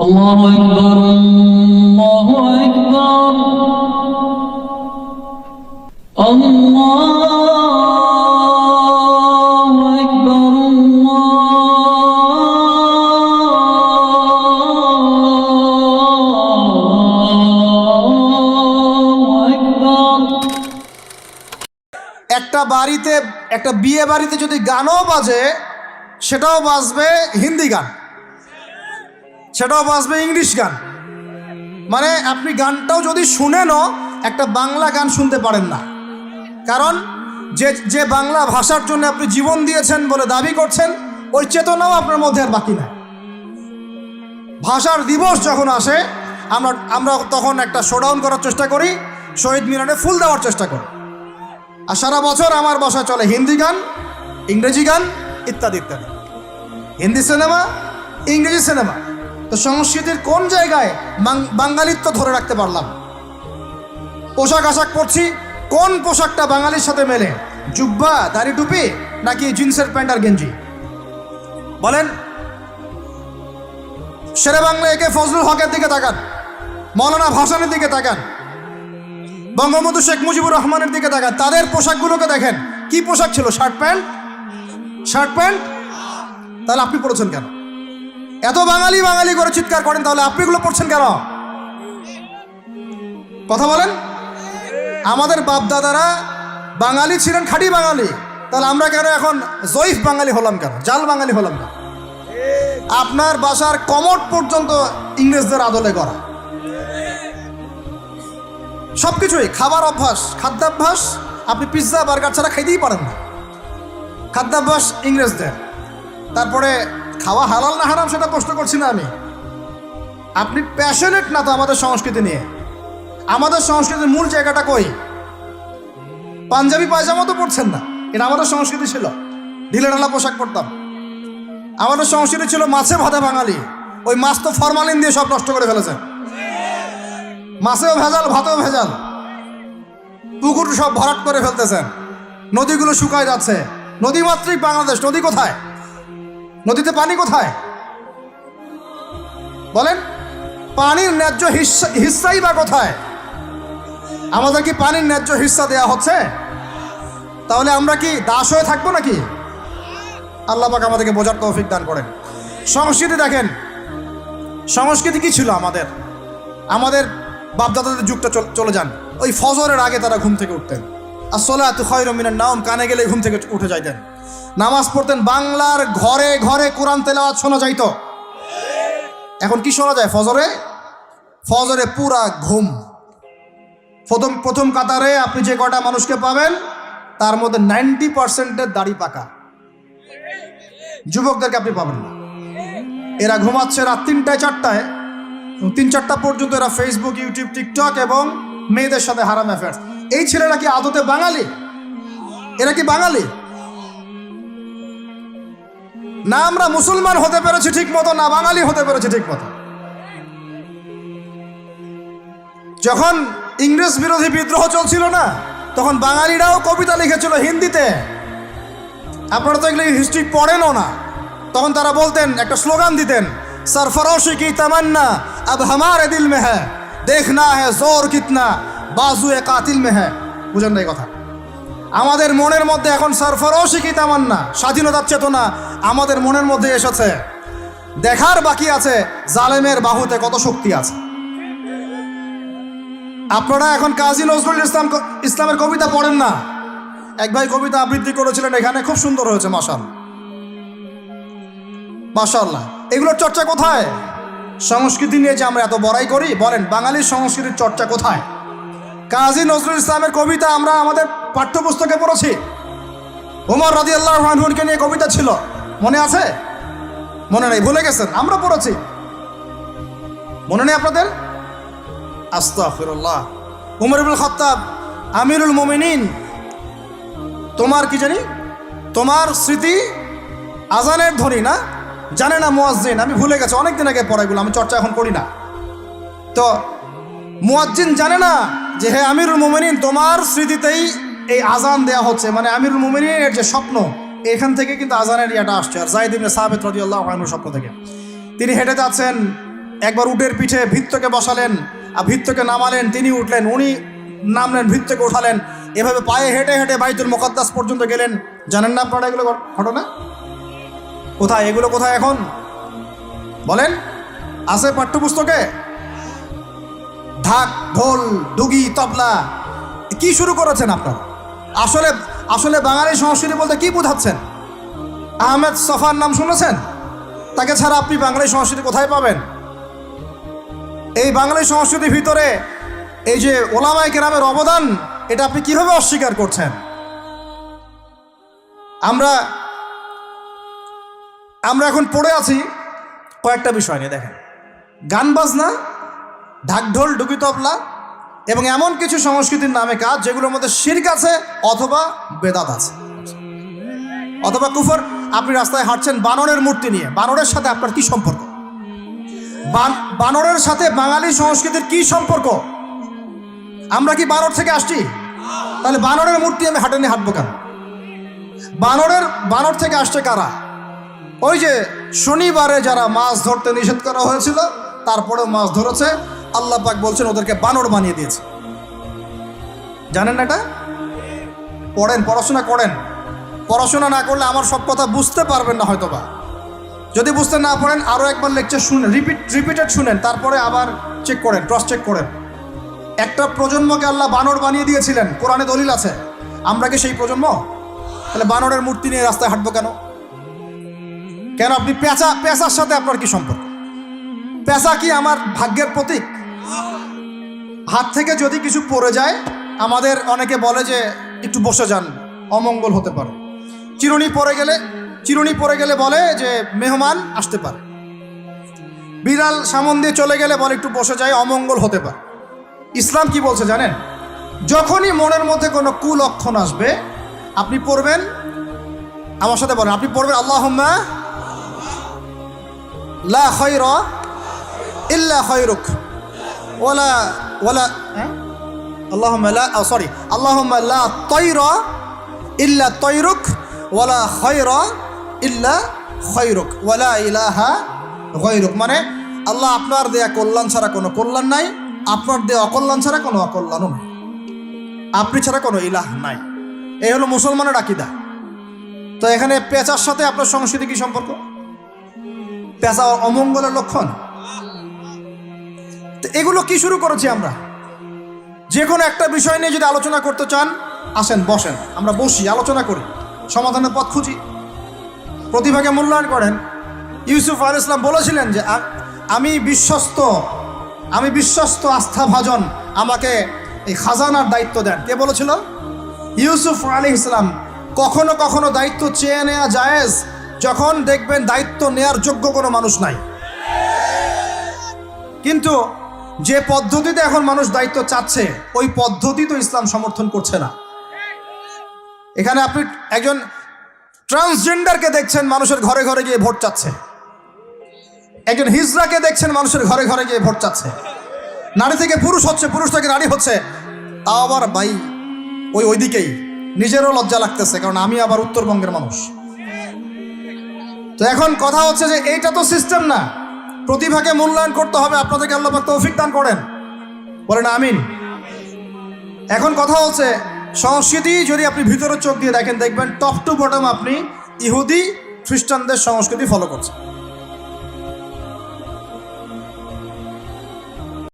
الله أكبر الله أكبر الله أكبر الله أكبر একটা বাড়িতে একটা বিয়ে বাড়িতে যদি গানও বাজে সেটাও বাজবে হিন্দি গান সেটাও বাজবে ইংলিশ গান। মানে আপনি গানটাও যদি শুনেনও একটা বাংলা গান শুনতে পারেন না। কারণ যে যে বাংলা ভাষার জন্য আপনি জীবন দিয়েছেন বলে দাবি করছেন, ওই চেতনাও আপনার মধ্যে আর বাকি নাই। ভাষার দিবস যখন আসে, আমরা আমরা তখন একটা শোডাউন করার চেষ্টা করি, শহীদ মিনারে ফুল দেওয়ার চেষ্টা করি। আর সারা বছর আমার বাসায় চলে হিন্দি গান, ইংরেজি গান, ইত্যাদি ইত্যাদি। হিন্দি সিনেমা, ইংরেজি সিনেমা। তো সংস্কৃতির কোন জায়গায় বাঙালিত্ব ধরে রাখতে পারলাম? পোশাক আশাক পরছি, কোন পোশাকটা বাঙালির সাথে মেলে? জুব্বা, দাড়ি টুপি, নাকি জিন্সের প্যান্ট আর গেঞ্জি? বলেন। শেরে বাংলা একে ফজলুল হকের দিকে তাকান, মৌলানা ভাসানের দিকে তাকান, বঙ্গবন্ধু শেখ মুজিবুর রহমানের দিকে তাকান, তাদের পোশাকগুলোকে দেখেন। কি পোশাক ছিল? Shirt pant? Shirt pant? তাহলে আপনি পড়েছেন কেন? এত বাঙালি বাঙালি করে চিৎকার করেন, তাহলে আপনি এগুলো পড়ছেন কেন? কথা বলেন। আমাদের বাপ দাদারা বাঙালি ছিলেন, খাঁটি বাঙালি। তাহলে আমরা কেন এখন জয়ীফ বাঙালি হলাম কেন? জাল বাঙালি হলাম কেন আপনার বাসার কমট পর্যন্ত ইংরেজদের আদলে করা সব কিছুই খাবার অভ্যাস, খাদ্যাভ্যাস, আপনি পিৎজা বার্গার ছাড়া খাইতেই পারেন না। খাদ্যাভ্যাস ইংরেজদের। তারপরে খাওয়া হালাল না হারাম সেটা প্রশ্ন করছি না আমি। আপনি প্যাশনেট না তো আমাদের সংস্কৃতি নিয়ে? আমাদের সংস্কৃতির মূল জায়গাটা কই? পাঞ্জাবি পায়জামা তো পড়ছেন না। এটা আমাদের সংস্কৃতি ছিল। ঢিলে ঢালা পোশাক পরতাম। আমাদের সংস্কৃতি ছিল মাছে ভাতে বাঙালি। ওই মাছ তো ফরমালিন দিয়ে সব নষ্ট করে ফেলেছেন মাছেও ভেজাল, ভাতেও ভেজাল। পুকুর সব ভরাট করে ফেলতেছেন। নদীগুলো শুকায় যাচ্ছে। নদী মাত্রই বাংলাদেশ, নদী কোথায়? নদীতে পানি কোথায়? বলেন, পানির ন্যায্য হিস্সা হিস্সাই বা কোথায়? আমাদের কি পানির ন্যায্য হিস্সা দেয়া হচ্ছে? তাহলে আমরা কি দাস হয়ে থাকব নাকি? আল্লাহ পাক আমাদেরকে বোঝার তৌফিক দান করেন। সংস্কৃতি দেখেন, সংস্কৃতি কি ছিল আমাদের? আমাদের বাপদাদাদের যুগটা চল- যান। ওই ফজরের আগে তারা ঘুম থেকে উঠতেন। আর সোলা তু খয়রমিনের নাম কানে গেলে ঘুম থেকে উঠে যাইতেন। নামাজ পড়তেন, বাংলার ঘরে ঘরে কোরআন তেলাওয়াত শোনা যাইতো। এখন কি শোনা যায় ফজরে? ফজরে পুরা ঘুম। প্রথম প্রথম কাতারে আপনি যে কটা মানুষকে পাবেন, তার মধ্যে নাইনটি পার্সেন্টের দাড়ি পাকা। যুবকদেরকে আপনি পাবেন না। এরা ঘুমাচ্ছে রাত তিনটায়, চারটায়। তিন চারটা পর্যন্ত এরা ফেসবুক ইউটিউব টিকটক এবং মেয়েদের সাথে হারাম অ্যাফেয়ার্স এই ছেলেরা কি আদতে বাঙালি? এরা কি বাঙালি? না আমরা মুসলমান হতে পেরেছি ঠিক মতো, না বাঙালি হতে পেরেছি ঠিক মতো। যখন ইংরেজ বিরোধী বিদ্রোহ চলছিল না, তখন বাঙালিরাও কবিতা লিখেছিল হিন্দিতে। আপনারা তো এগুলো হিস্ট্রি পড়েনও না। তখন তারা বলতেন, একটা স্লোগান দিতেন সরফরশি কি তামান্না, আব হামারে দিল মে হ্যাঁ দেখনা হ্যাঁ জোর কিতনা, বাজু এ কাতিল মে হ্যাঁ বুঝেন না এই কথা। আমাদের মনের মধ্যে এখন সরফরোশি কি তামান্না? স্বাধীনতার চেতনা আমাদের মনের মধ্যে এসেছে। দেখার বাকি আছে, জালেমের বাহুতে কত শক্তি আছে। আপনারা এখন কাজী নজরুল ইসলাম ইসলামের কবিতা পড়েন না? এক ভাই কবিতা আবৃত্তি করেছিলেন, এখানে খুব সুন্দর হয়েছে মাসাল মাশাল্লাহ। এগুলোর চর্চা কোথায়? সংস্কৃতি নিয়ে যে আমরা এত বড়াই করি, বলেন, বাঙালির সংস্কৃতির চর্চা কোথায়? কাজী নজরুল ইসলামের কবিতা আমরা আমাদের পাঠ্যপুস্তকে পড়েছি। ওমর রাজি আল্লাহ রহমানকে নিয়ে কবিতা ছিল। মনে আছে? মনে নেই, ভুলে গেছেন, আমরা পড়েছি। মনে নেই আপনাদের? আস্তাফিরুল্লাহ উমর ইবুল খত্তাব, আমিরুল মোমিনিন, তোমার কি জানি? তোমার স্মৃতি আজানের ধ্বনি না? জানে না মুয়াজ্জিন, আমি ভুলে গেছি, অনেকদিন আগে পড়াইগুলো, আমি চর্চা এখন করি না। তো, মুয়াজ্জিন জানে না যে হে আমিরুল মোমিনিন, তোমার স্মৃতিতেই এই আজান দেয়া হচ্ছে। মানে আমিরুল মোমিনিনের যে স্বপ্ন, এখান থেকে কিন্তু আজানের ইয়াটা আসছে। আর জাহিদ ইবনে সাহাবেদ রাদিয়াল্লাহু আনহু স্বপ্ন থেকে। তিনি হেঁটে যাচ্ছেন, একবার উটের পিঠে ভিত্তকে বসালেন, আর ভিত্তকে নামালেন, তিনি উঠলেন, উনি নামলেন, ভিত্তকে উঠালেন এভাবে পায়ে হেঁটে হেঁটে বাইতুল মোকাদ্দাস পর্যন্ত গেলেন। জানেন না আপনারা এগুলো ঘট- ঘটনা? কোথায়? এগুলো কোথায় এখন? বলেন, আছে পাঠ্যপুস্তকে? ঢাক, ঢোল, ডুগি, তবলা, কি শুরু করেছেন আপনারা? আসলে আসলে বাঙালি সংস্কৃতি বলতে কি বোঝাচ্ছেন? আহমেদ সফার নাম শুনেছেন? তাকে ছাড়া আপনি বাঙালি সংস্কৃতি কোথায় পাবেন? এই বাঙালি সংস্কৃতির ভিতরে এই যে ওলামাই কেরামের অবদান, এটা আপনি কীভাবে অস্বীকার করছেন? আমরা আমরা এখন পড়ে আছি কয়েকটা বিষয় নিয়ে, দেখেন। গান বাজনা ঢাকঢোল ডুকি তবলা এবং এমন কিছু সংস্কৃতির নামে কাজ যেগুলোর মধ্যে শির্ক আছে অথবা বেদাত আছে। অথবা কুফর, আপনি রাস্তায় হাঁটছেন বানরের মূর্তি নিয়ে। বানরের সাথে আপনার কি সম্পর্ক? বান- বানরের সাথে বাঙালি সংস্কৃতির কি সম্পর্ক? আমরা কি বানর থেকে আসছি? তাহলে বানরের মূর্তি আমি হাটে নিয়ে হাঁটবো কেন? বানরের বানর থেকে আসছে কারা? ওই যে শনিবারে যারা মাছ ধরতে নিষেধ করা হয়েছিল, তারপরেও মাছ ধরেছে। আল্লাহ পাক বলছেন, ওদেরকে বানর বানিয়ে দিয়েছে। জানেন না এটা? পড়েন, পড়াশোনা করেন। পড়াশোনা না করলে আমার সব কথা বুঝতে পারবেন না হয়তো বা যদি বুঝতে না পারেন আরও একবার লেকচার শুনেন রিপিট রিপিটেড শুনেন, তারপরে আবার চেক করেন ক্রস চেক করেন। একটা প্রজন্মকে আল্লাহ বানর বানিয়ে দিয়েছিলেন, কোরআনে দলিল আছে। আমরা কি সেই প্রজন্ম? তাহলে বানরের মূর্তি নিয়ে রাস্তায় হাঁটবো কেন? কেন আপনি পেঁচা, পেঁচার সাথে আপনার কি সম্পর্ক? পেঁচা কি আমার ভাগ্যের প্রতীক? হাত থেকে যদি কিছু পড়ে যায়, আমাদের অনেকে বলে যে একটু বসে যান, অমঙ্গল হতে পারে। চিরুনি পড়ে গেলে, চিরুনি পড়ে গেলে বলে যে মেহমান আসতে পারে। বিড়াল সামন দিয়ে চলে গেলে বলে একটু বসে যায়, অমঙ্গল হতে পারে। ইসলাম কি বলছে জানেন? যখনই মনের মধ্যে কোনো কুলক্ষণ আসবে, আপনি পড়বেন, আমার সাথে বলেন, আপনি পড়বেন আল্লাহ লা খৈর ইল্লা খৈরুক ওলা ওলা আল্লাহ লা সরি আল্লাহ লা তৈর ইল্লা তৈরুক ওয়ালা খৈর ইল্লা খৈরুক ওয়ালা ইলাহা গৈরুক মানে আল্লাহ আপনার দেয়া কল্যাণ ছাড়া কোনো কল্যাণ নাই, আপনার দেয়া অকল্যাণ ছাড়া কোনো অকল্যাণও নাই। আপনি ছাড়া কোনো ইলাহ নাই। এই হলো মুসলমানের আকিদা। তো এখানে পেঁচার সাথে আপনার সংস্কৃতি কি সম্পর্ক? পেঁচা অমঙ্গলের লক্ষণ? তো এগুলো কি শুরু করেছি আমরা? যে কোনো একটা বিষয় নিয়ে যদি আলোচনা করতে চান, আসেন, বসেন। আমরা বসি, আলোচনা করি, সমাধানের পথ খুঁজি। প্রতিভাকে মূল্যায়ন করেন। ইউসুফ আল ইসলাম বলেছিলেন যে আমি বিশ্বস্ত আমি বিশ্বস্ত আস্থাভাজন, আমাকে এই খাজানার দায়িত্ব দেন। কে বলেছিল? ইউসুফ আলী ইসলাম কখনো কখনো দায়িত্ব চেয়ে নেওয়া জায়েজ, যখন দেখবেন দায়িত্ব নেয়ার যোগ্য কোনো মানুষ নাই। কিন্তু যে পদ্ধতিতে এখন মানুষ দায়িত্ব চাচ্ছে, ওই পদ্ধতি তো ইসলাম সমর্থন করছে না। এখানে আপনি একজন ট্রান্সজেন্ডারকে দেখছেন, মানুষের ঘরে ঘরে গিয়ে ভোট চাচ্ছে। একজন হিজড়াকে দেখছেন, মানুষের ঘরে ঘরে গিয়ে ভোট চাচ্ছে। নারী থেকে পুরুষ হচ্ছে, পুরুষ থেকে নারী হচ্ছে। তাও আবার ভাই, ওই ওইদিকেই। নিজেরও লজ্জা লাগতেছে, কারণ আমি আবার উত্তরবঙ্গের মানুষ। তো এখন কথা হচ্ছে যে এইটা তো সিস্টেম না। প্রতিভাকে মূল্যায়ন করতে হবে, আপনাদেরকে আল্লাহ তৌফিক দান করেন। বলেন আমিন। এখন কথা হচ্ছে, সংস্কৃতি যদি আপনি ভিতরের চোখ দিয়ে দেখেন, দেখবেন টপ টু বটম আপনি ইহুদি, খ্রিস্টানদের সংস্কৃতি ফলো করছেন।